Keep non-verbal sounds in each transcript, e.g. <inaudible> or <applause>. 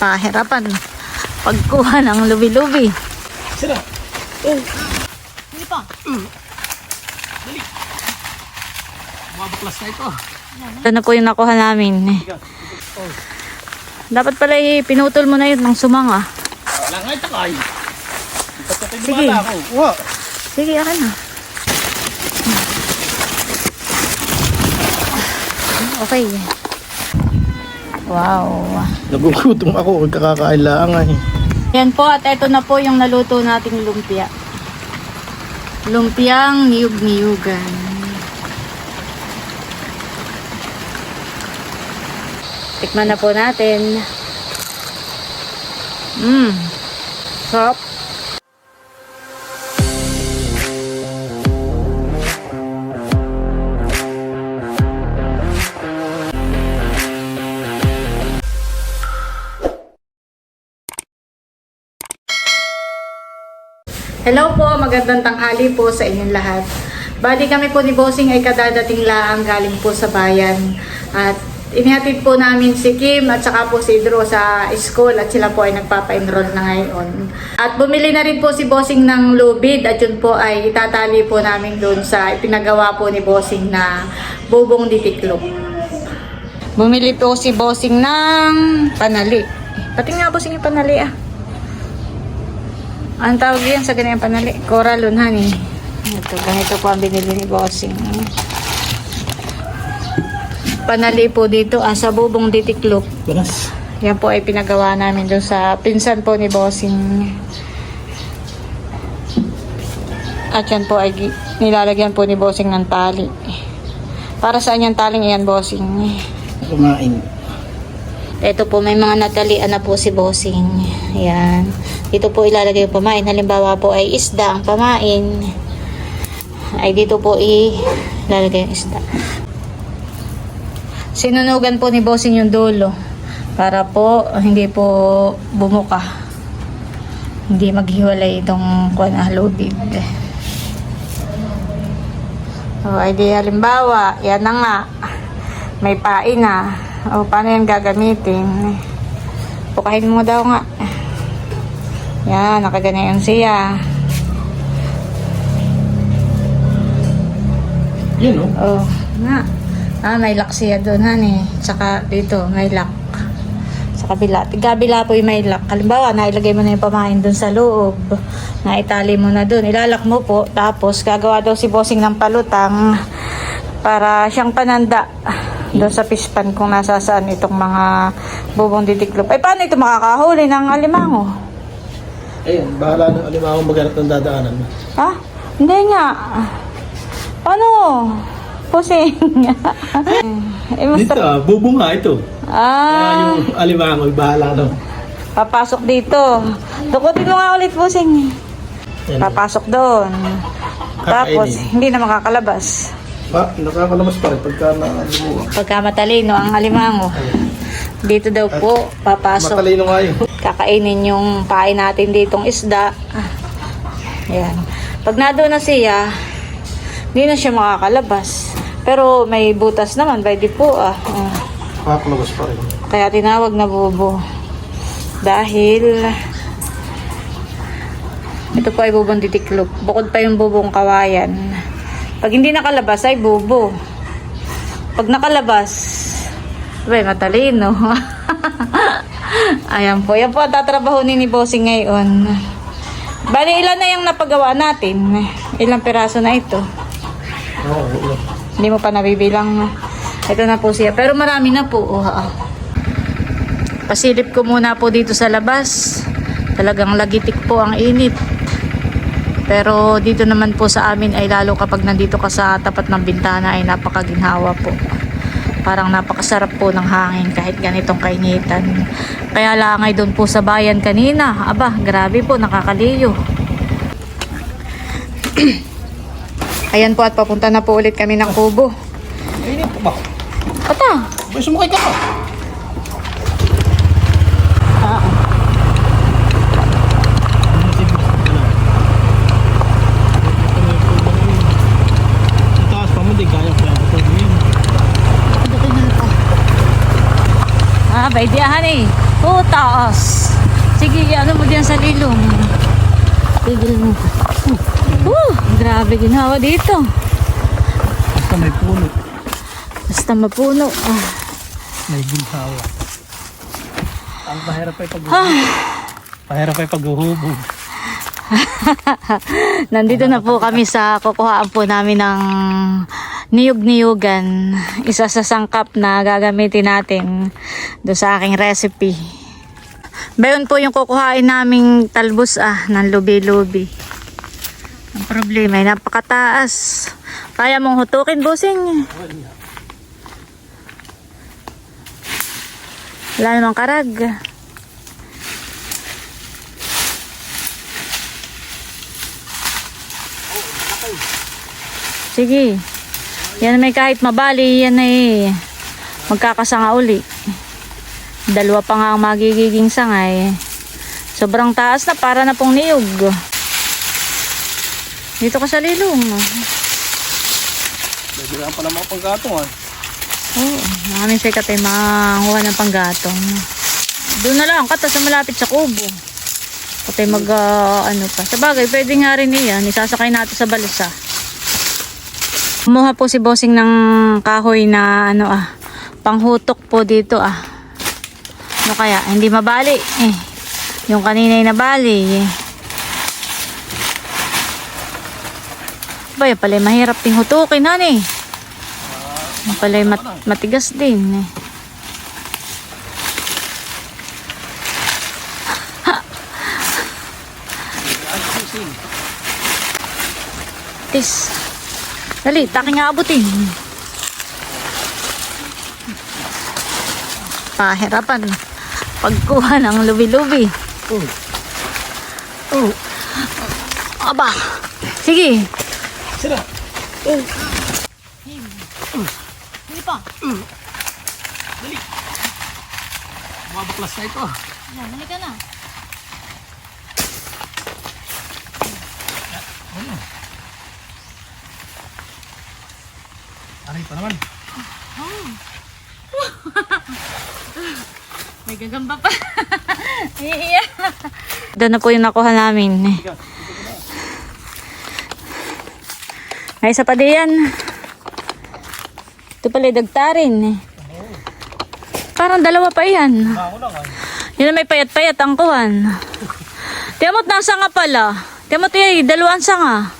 Pahirapan. Pagkuha ng lubi-lubi. Sira. Oh. Hindi pa. Dali. Mabaklas na ito. Ito na po yung nakuha namin. Oh. Dapat pala eh, pinutol mo na yun ng sumanga. Wala nga ito kay. Sige. Sige, akin na. Okay. Wow. Nagugutom ako. Kakakain lang eh. Yan po at ito na po yung naluto nating lumpia. Lumpiang niyug-niyugan. Tikman na po natin. Mmm. Sarap. Hello po, magandang tanghali po sa inyong lahat. Bali kami po ni Bossing ay kadadating lang galing po sa bayan. At inihatid po namin si Kim at saka po si Drew sa school at sila po ay nagpapa-enroll na ngayon. At bumili na rin po si Bossing ng lubid at yun po ay itatali po namin doon sa pinagawa po ni Bossing na bubong ditiklop. Bumili po si Bossing ng panali. Pati nga Bossing yung panali ah. Ang tawag yan sa ganyan panali? Coralon, honey. Ito, ganito po ang binili ni Bossing. Panali po dito, ah, sa bubong ditiklop. Banas. Yan po ay pinagawa namin doon sa pinsan po ni Bossing. At yan po ay nilalagyan po ni Bossing ng tali. Para saan yung taling iyan, Bossing? Kumain. Ito po, may mga natalian na po si Bossing. Ayan. Dito po ilalagay yung pamain. Halimbawa po ay isda ang pamain. Ay dito po ilalagay yung isda. Sinunugan po ni Bossing yung dulo. Para po hindi po bumuka. Hindi maghiwalay itong kuwan na lubid. O, ay di halimbawa, yan na nga. May pain na. O, paano yan gagamitin? Pukahin mo daw nga. Yan, nakaganayon siya. Yan oh. Oh, nga. Ah, may lock siya doon, honey. Tsaka dito, may lock. Sa kabila. Kabila po yung may lock. Halimbawa, nailagay mo na yung pamain doon sa loob. Naitali mo na doon. Ilalak mo po. Tapos, gagawa daw si Bossing ng palutang para siyang pananda doon sa pispan kung nasasaan itong mga bubong ditiklop. Ay, paano ito makakahuli ng alimango? Ayun, bahala ng alimahong maghanap ng dadaanan. Ha? Hindi nga. Paano? Pusing. eh, Dito basta, ah, bubong nga ito. Kaya ah, yung alimango, bahala daw. papasok dito. Dukutin mo nga ulit pusing. Yan. Papasok doon. Tapos, Kakainin. hindi na makakalabas. Pa, nakakalabas pa rin pagka na-lumuha. Pagka matalino ang alimango. Dito daw po, papasok. Matalino nga yun. Kakainin yung pain natin ditong isda. Ayan. Pag nado na siya, hindi na siya makakalabas. Pero may butas naman, pwede po ah. Ah. Nakakalabas pa rin. Kaya tinawag na bubo. Dahil ito po ay bubong titiklop. Bukod pa yung bubong kawayan. Pag hindi nakalabas ay bubo. Pag nakalabas, abay, matalino. <laughs> Ayan po. Yan po ang tatrabaho ni ni Bossing ngayon. Bali, ilan na yung napagawa natin? Ilang piraso na ito? Oo, oo. Hindi mo pa nabibilang. Ito na po siya. Pero marami na po. Oh, ah. Pasilip ko muna po dito sa labas. Talagang lagitik po ang init. Pero dito naman po sa amin ay lalo kapag nandito ka sa tapat ng bintana ay napakaginhawa po. Parang napakasarap po ng hangin kahit ganitong kainitan. Kaya langay doon po sa bayan kanina. Aba, grabe po, nakakaliyo. <clears throat> Ayan po at papunta na po ulit kami ng kubo. Mainit pa ba? Ata, May sumakay ka pa. Sa taas pa mo, di kaya kaya ko yun. Ah, Abay, di ahani. Oh, taas. Sige, ano mo diyan sa lilong. Tigil mo. Uh, grabe ginawa dito. Basta may puno. Basta mapuno. Ah. May ginhawa. Ang pahirap ay pag Ah. Pahirap ay paghuhubog. <laughs> Nandito na po kami sa kukuhaan po namin ng niyog-niyugan. Isa sa sangkap na gagamitin natin do sa aking recipe. Bayon po yung kukuhain naming talbos ah, ng lubi-lubi. Ang problema ay napakataas. Kaya mong hutukin, busing. Wala namang karag. Sige. Yan may kahit mabali, yan ay magkakasanga uli. Dalawa pa nga ang magiging sangay. Sobrang taas na para na pong niyog. Dito ka sa lilong. Nagbilang pala mga panggatong ah. Oo, maraming sikat ay manguha ng panggatong. Doon na lang, kata sa malapit sa kubo. Patay mag, ah, ano pa. Sa bagay, pwede nga rin iyan. Isasakay natin sa balisa. Kumuha po si Bossing ng kahoy na ano ah, panghutok po dito ah. Ano kaya? Hindi mabali eh. Yung kanina ay nabali eh. Ba, yun pala mahirap ting hutukin hani. Yung pala mat- matigas din eh. <laughs> Tis. Dali, taking aabutin. Pahirapan. Pagkuha ng lubi-lubi. Oh. Oh. Aba. Sige. Sira. Hindi pa. Mabaklas na ito. Yan, dali ka na. Aray pa naman. <laughs> May gagamba pa. Iya. <laughs> Doon na po yung nakuha namin. Ay, isa pa diyan. Ito pala dagtarin. Parang dalawa pa yan. Yun na may payat-payat ang kuhan. Tiyamot na sanga pala. Tiyamot eh, dalawang sanga.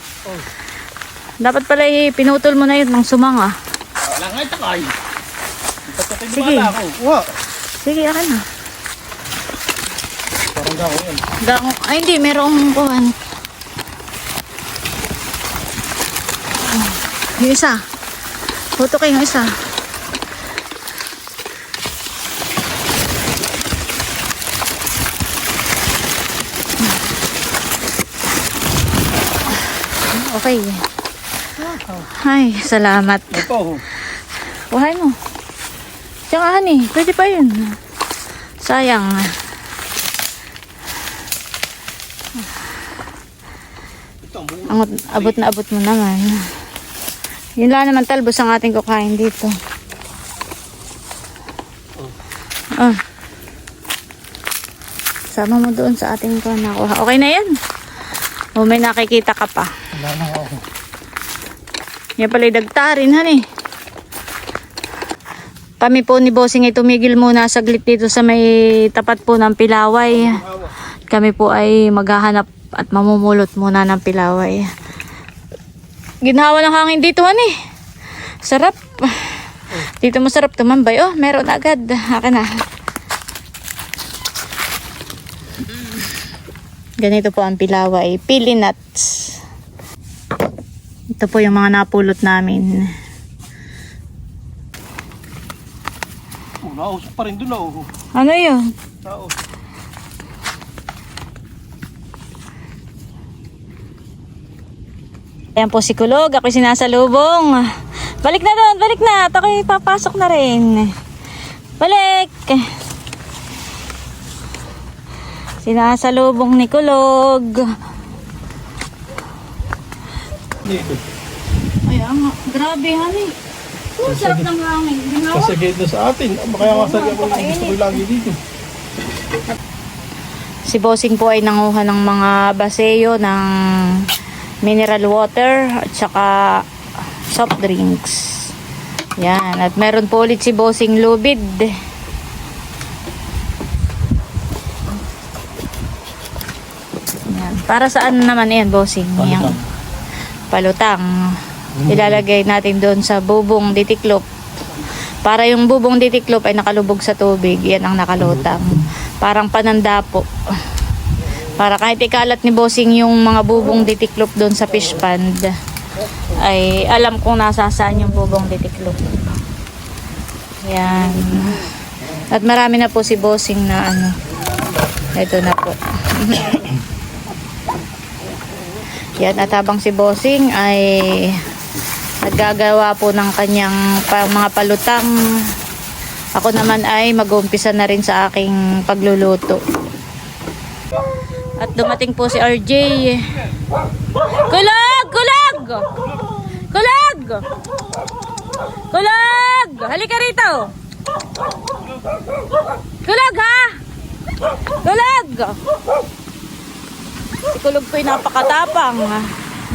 Dapat pala eh, pinutol mo na yun ng sumanga. Wala nga ito kay. Ipatukin mo Sige. ako. Wa. Sige, akin na. Parang gako yan. Dang, ay hindi, merong kuhan. Yung isa. Puto kayo yung isa. Okay. Ay, salamat. Ito. Kuhay mo. Tsaka honey, pwede pa yun. Sayang. Ito ang buo. Ang abot na abot mo naman. Yun lang naman talbos ang ating kukain dito. Ah. Sama mo doon sa ating kuha nakuha. Okay na yan. O may nakikita ka pa. Wala na ako. Yan pala dagtarin, honey. Kami po ni Bossing ay tumigil muna saglit dito sa may tapat po ng Pilaway. Kami po ay maghahanap at mamumulot muna ng Pilaway. Ginawa ng hangin dito, honey. Sarap. Dito masarap tumambay. Oh, meron agad. Akin na. Ganito po ang Pilaway. Pili nuts. Ito po yung mga napulot namin. Nausok pa rin doon na oh. Ano yun? Tao. Ayan po si Kulog. Ako'y sinasalubong. Balik na doon. Balik na. At ako'y papasok na rin. Balik. Sinasalubong ni Kulog. Dito. Ay, ang grabe, honey. Oh, sarap ng hangin. Ginawa. Kasagay na sa atin. Kaya kasagay ako yung gusto ko lagi dito. Si Bossing po ay nanguha ng mga baseyo ng mineral water at saka soft drinks. Yan. At meron po ulit si Bossing lubid. Yan. Para saan naman yan, Bossing? Yan. Palutang. Ilalagay natin doon sa bubong ditiklop. Para yung bubong ditiklop ay nakalubog sa tubig. Yan ang nakalutang. Parang pananda po. Para kahit ikalat ni Bossing yung mga bubong ditiklop doon sa fish pond, ay alam kung nasa saan yung bubong ditiklop. Yan. At marami na po si Bossing na ano. Ito na po. <coughs> Yan, at habang si Bossing ay naggagawa po ng kanyang pa, mga palutang. Ako naman ay mag-uumpisa na rin sa aking pagluluto. At dumating po si RJ. Kulag! Kulag! Kulag! Kulag! Halika rito! Kulag ha! Kulag! Si Kulog po'y napakatapang.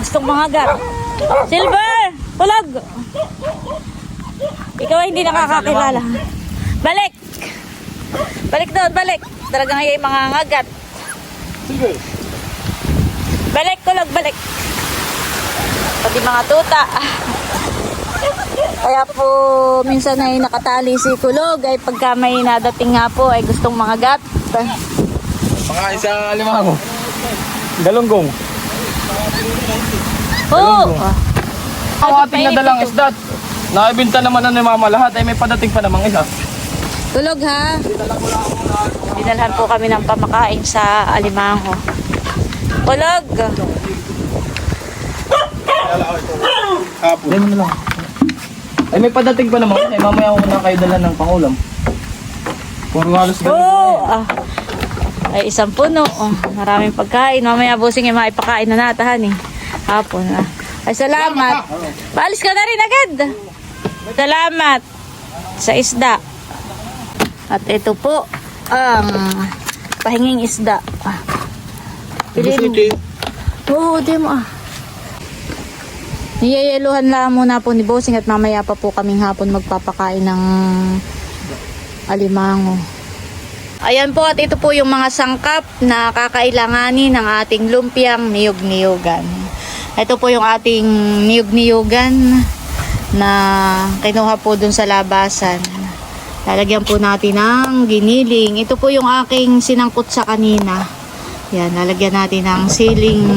Gustong mangagat. Silver! Kulag! Ikaw ay hindi nakakakilala. Balik! Balik doon, balik. Talagang ay mga ngagat. Sige. Balik, kulog, balik. Pati mga tuta. Kaya po, minsan ay nakatali si kulog ay pagka may nadating nga po ay gustong mga gat. Mga isa lima ko. Galunggong. Oo! Ang ating nadalang isda. Nakibinta naman na ni Mama lahat ay may padating pa namang isa. Tulog ha. Dinalhan po kami ng pamakain sa Alimango. Kulog! Hapon. Mo na lang. Ay may padating pa naman. Ay mamaya ko na kayo dala ng pangulam. Puro halos ganun. Oo! Ah. Ay, isang puno. Oh, maraming pagkain. Mamaya busing ay maipakain na natahan eh. Hapon ah. Ay, salamat. Paalis ka na rin agad. Salamat sa isda. At ito po ang pahinging isda. Piliin mo. Oo, di mo ah. Niyayeluhan lang muna po ni Bossing at mamaya pa po kaming hapon magpapakain ng alimango. Ayan po at ito po yung mga sangkap na kakailanganin ng ating lumpiang niyog-niyogan. Ito po yung ating niyog-niyogan na kinuha po dun sa labasan. Lalagyan po natin ng giniling. Ito po yung aking sinangkot sa kanina. Yan, lalagyan natin ng siling.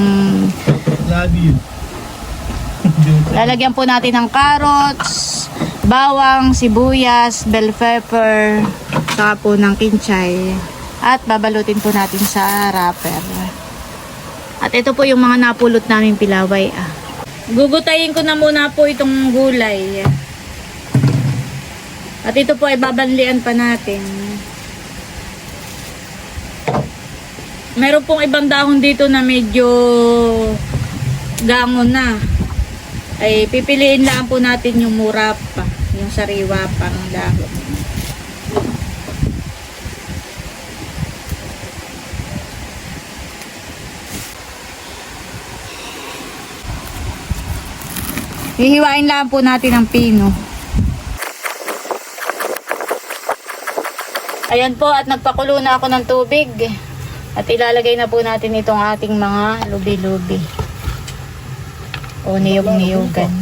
Lalagyan po natin ng carrots, bawang, sibuyas, bell pepper, saka po ng kinchay. At babalutin po natin sa wrapper. At ito po yung mga napulot namin pilaway. Ah. Gugutayin ko na muna po itong gulay. At ito po ay babanlian pa natin. Meron pong ibang dahon dito na medyo gangon na ay pipiliin lang po natin yung mura pa, yung sariwa pang dahon. Hihiwain lang po natin ang pino. Ayan po at nagpakulo na ako ng tubig. At ilalagay na po natin itong ating mga lubi-lubi. O niyog-niyogan.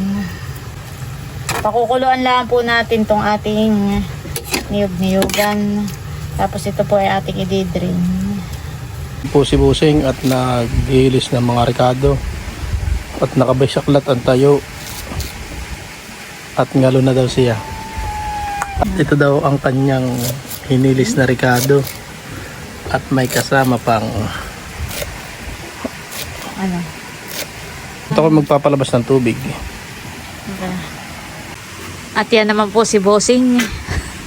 Pakukuluan lang po natin tong ating niyog-niyogan. Tapos ito po ay ating i-drain. po si Busing at naghihilis ng mga rekado at nakabaysaklat ang tayo at ngalo na daw siya at ito daw ang kanyang hinilis na rekado at may kasama pang Ano? ito ako magpapalabas ng tubig At yan naman po si Bossing.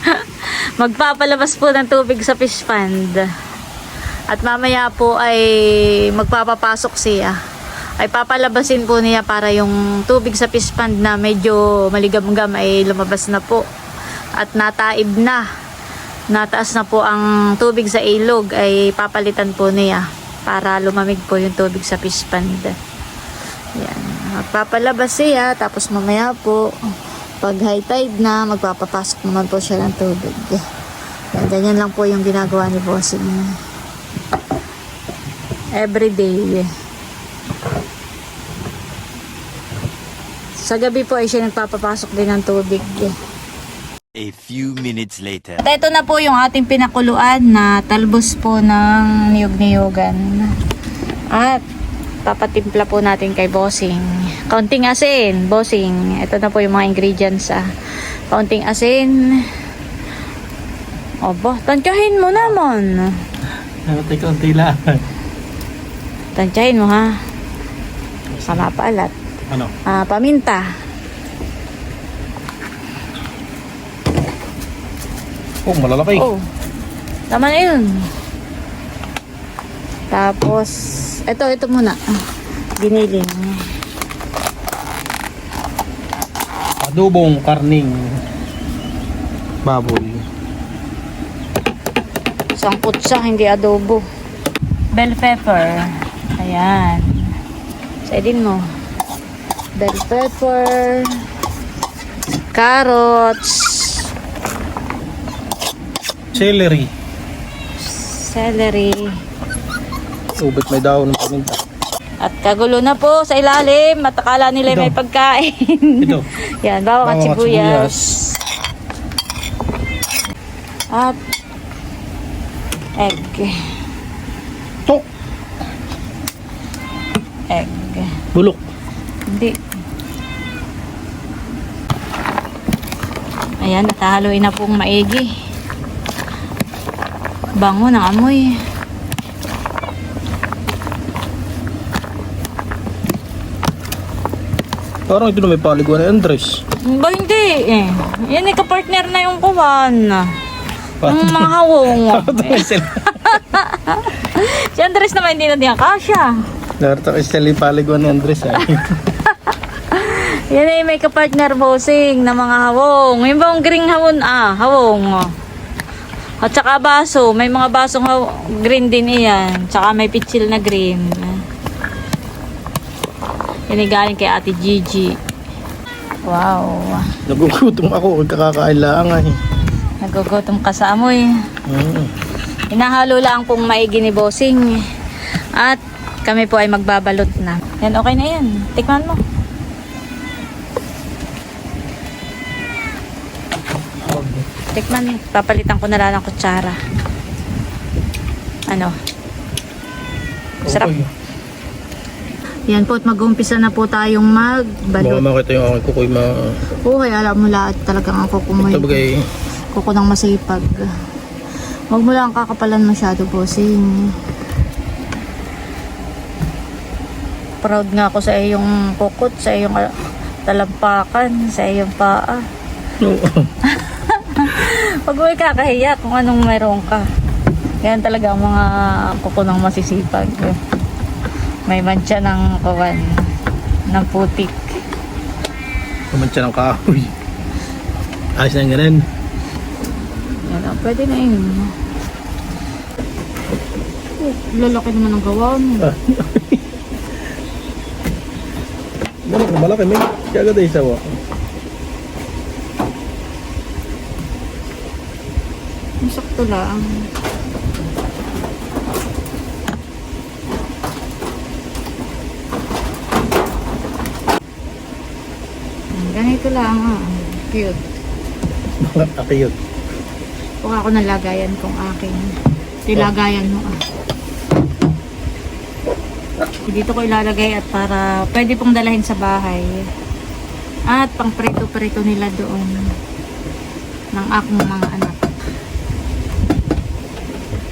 <laughs> Magpapalabas po ng tubig sa fish pond. At mamaya po ay magpapapasok siya. Ay papalabasin po niya para yung tubig sa fish pond na medyo maligam-gam ay lumabas na po. At nataib na. Nataas na po ang tubig sa ilog. Ay papalitan po niya para lumamig po yung tubig sa fish pond. Yan. Magpapalabas siya tapos mamaya po pag high tide na magpapapasok naman po siya ng tubig. Yan, ganyan lang po yung ginagawa ni bossing. Everyday sa gabi po ay siya nagpapapasok din ng tubig A few minutes later. At ito na po yung ating pinakuluan na talbos po ng niyog-niyogan. At papatimpla po natin kay bossing. Kaunting asin, bossing. Ito na po yung mga ingredients ah. Kaunting asin. Obo, tansyahin mo naman. Konti lang. Tansyahin mo ha. Sama paalat. Ano? Ah, paminta. Oh, malalaki. Oh. Tama na yun. Tapos, ito, ito muna. Giniling. Adobong karning baboy. Sangkot siya, hindi adobo. Bell pepper. Ayan. Saidin mo. Bell pepper. Carrots. Celery. Celery. Ubit may daon ng paminta. At kagulo na po sa ilalim. Matakala nila Ito. may pagkain. Ito. <laughs> Yan, bawang at Bawang at sibuyas. At egg. Tok. Egg. Bulok. Hindi. Ayan, natahaluin na pong maigi. Bango ng amoy. Parang ito na may paliguan ni Andres. Ba hindi eh. Yan eh, kapartner na yung kuwan. Yung mga <laughs> hawong. <laughs> si Andres naman hindi na diyan kasya. Narito kay yung paliguan ni Andres. ah. <laughs> Yan ay may kapartner bossing na mga hawong. Yung bang green hawon ah, hawong. At saka baso, may mga basong green din iyan. Tsaka may pitsil na green. Yan ay galing kay Ate Gigi. Wow. Nagugutom ako. Kakakain lang ay. Nagugutom ka sa amoy. Mm. Hinahalo lang pong maigi ni bossing. At kami po ay magbabalot na. Yan, okay na yan. Tikman mo. Tikman, papalitan ko na lang ng kutsara. Ano? Sarap. Okay. Yan po at mag-umpisa na po tayong Baka magbalot. makita yung aking kukoy ma... Oo, kaya alam mo lahat talagang ang kukumoy. Ito bagay. Kuko ng masipag. Huwag mo lang kakapalan masyado, bossing. Proud nga ako sa iyong kukot, sa iyong talampakan, sa iyong paa. Oo. <laughs> Pag mo kakahiya kung anong meron ka. Yan talaga ang mga kuko ng masisipag. May mancha ng kawan, ng putik. Kumantsa ng kahoy. Ayos na ganun. Yan, ah, pwede na yun. Oh, lalaki naman ang gawa mo. Ah. <laughs> Malaki, malaki. May kaya agad ay sawa. Masakto lang. Ganito lang ah. Cute. Akiyot. Kuha ako ng lagayan kung akin. Ito yung lagayan mo ah. Dito ko ilalagay at para pwede pong dalahin sa bahay. At pang prito-prito nila doon ng akong mga.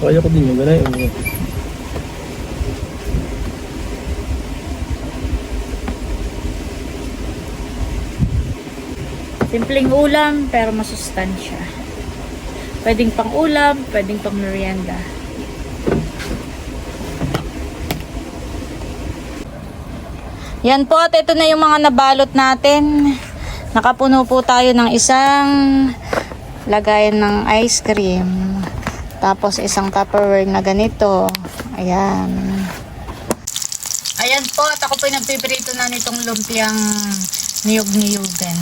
Kaya ko din yung ganun. Simpleng ulam pero masustansya. Pwedeng pang ulam, pwedeng pang merienda. Yan po at ito na yung mga nabalot natin. Nakapuno po tayo ng isang lagayan ng ice cream. Tapos isang tupperware na ganito. Ayan. Ayan po at ako po yung nagpiprito na nitong lumpiang niyog-niyugan.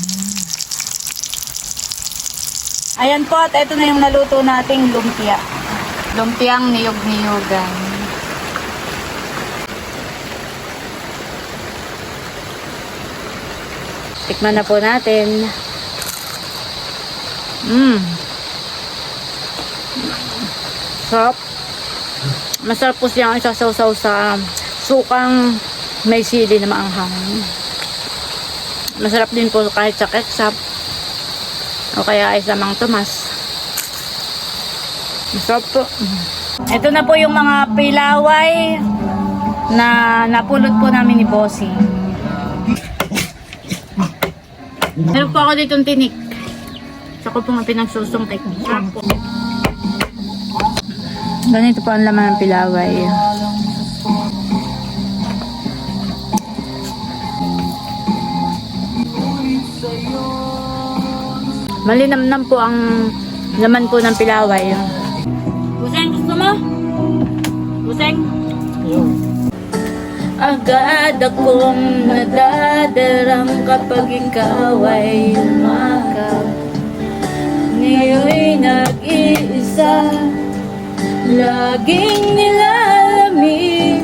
Ayan po at ito na yung naluto nating lumpia. Lumpiang niyog-niyugan. Tikman na po natin. Mmm. Sarap. Masarap po siyang isasaw-saw sa sukang may sili na maanghang. Masarap din po kahit sa ketchup o kaya ay sa Mang Tomas. Masarap po. Ito na po yung mga pilaway na napulot po namin ni Bossing. Meron po ako ditong tinik. Sa ko po nga pinagsusong technique. Ganito po ang laman ng pilaway. Malinamnam po ang laman po ng pilaway. Buseng, gusto mo? Buseng? Agad akong nadadarang kapag ikaw ay umakap Ngayon'y nag-iisa Laging nilalamig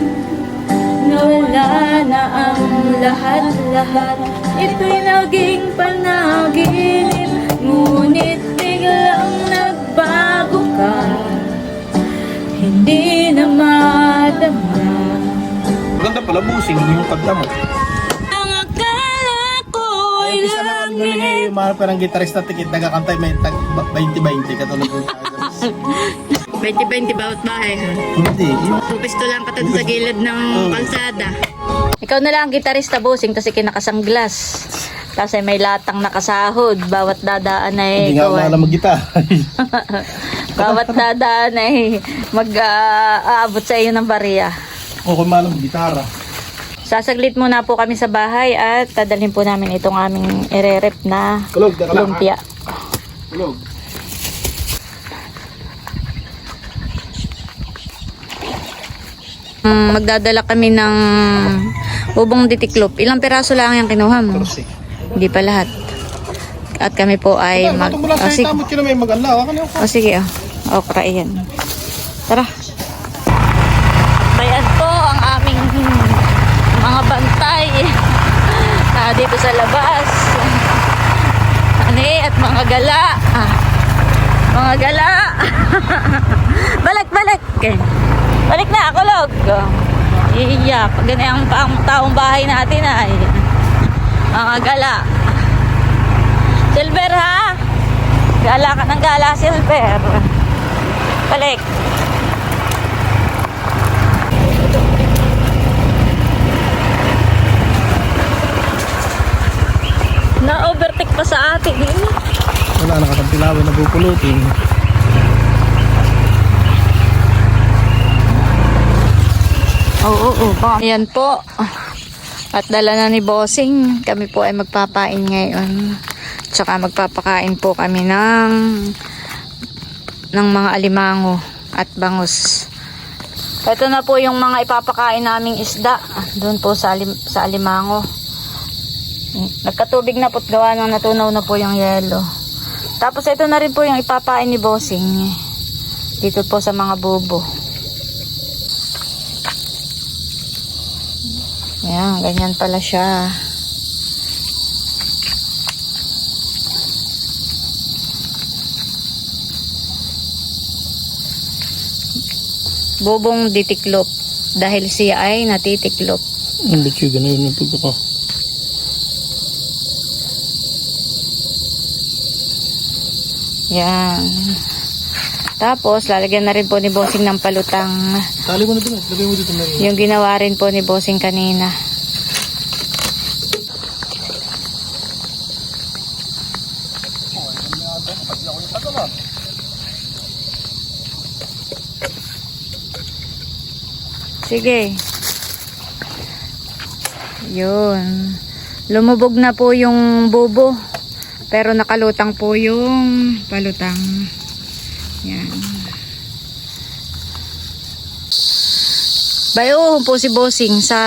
Na wala na ang lahat-lahat Ito'y naging panaginip Ngunit biglang nagbago ka Hindi na madama Maganda pala busing yung kanta mo. Ang akala ko'y Isa lang ang galing yung mga parang gitarista tikit nagkakantay may tag 20-20 katulad ko. 20-20 bawat bahay ha? Hindi, yung Pupisto lang katulad sa gilid ng Oh. kalsada. Ikaw na lang ang gitarista bossing kasi kinakasanglas. Kasi may latang nakasahod. Bawat dadaan ay hindi nga ikaw ay- maalam mag-gitar. <laughs> Bawat dadaan ay mag-aabot sa iyo ng bariya. o kung maalam mag-gitara. Sasaglit muna po kami sa bahay at dadalhin po namin itong aming irerep na lumpia. Kulog. Magdadala kami ng ubong ditiklop. Ilang piraso lang yung kinuha mo? Hindi pa lahat. At kami po ay mag... Oh, sa sige. Ako na yung O sige, oh. Okra yan. Tara. Ayan po ang aming mga bantay na <laughs> dito sa labas. Ani at mga gala. Ah, Mga gala. <laughs> balik, balik. Okay. Balik na, kulog. Iiyak. Ganyan ang ang taong bahay natin ay. Mga gala. Silver ha? Gala ka ng gala, Silver. Balik. Na-overtake pa sa atin. eh. Wala na katang Oo, oo, oo. Ayan po. At dala na ni Bossing. Kami po ay magpapain ngayon. Tsaka magpapakain po kami ng ng mga alimango at bangus. Ito na po yung mga ipapakain naming isda. Doon po sa, alim, sa alimango. Nagkatubig na po't gawa ng natunaw na po yung yelo. Tapos ito na rin po yung ipapain ni Bossing. Dito po sa mga bubo. Ayan, ganyan pala siya. Bobong ditiklop dahil siya ay natitiklop. Ang bityo, ganun yung pagka ko. Yan. Tapos, lalagyan na rin po ni Bossing ng palutang. Tali mo na dun. Lagay mo dito na rin. Yung ginawa rin po ni Bossing kanina. Sige. Yun. Lumubog na po yung bubo. Pero nakalutang po yung palutang. Yan. Bayo po si Bossing sa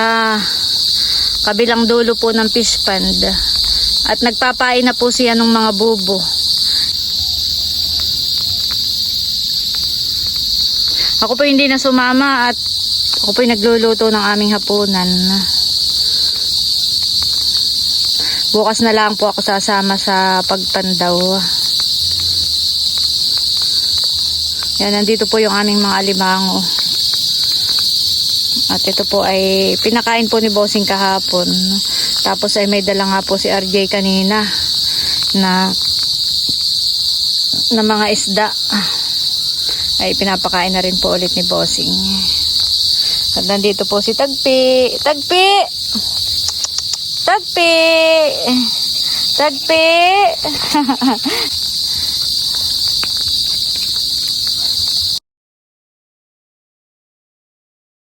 kabilang dulo po ng fish pond. At nagpapain na po siya ng mga bubo. Ako po hindi na sumama at ako po nagluluto ng aming hapunan. Bukas na lang po ako sasama sa pagpandaw. Yan, nandito po yung aming mga alimango. At ito po ay pinakain po ni Bossing kahapon. Tapos ay may dala nga po si RJ kanina na na mga isda ay pinapakain na rin po ulit ni Bossing. At nandito po si Tagpi. Tagpi! Tagpi! Tagpi! <laughs>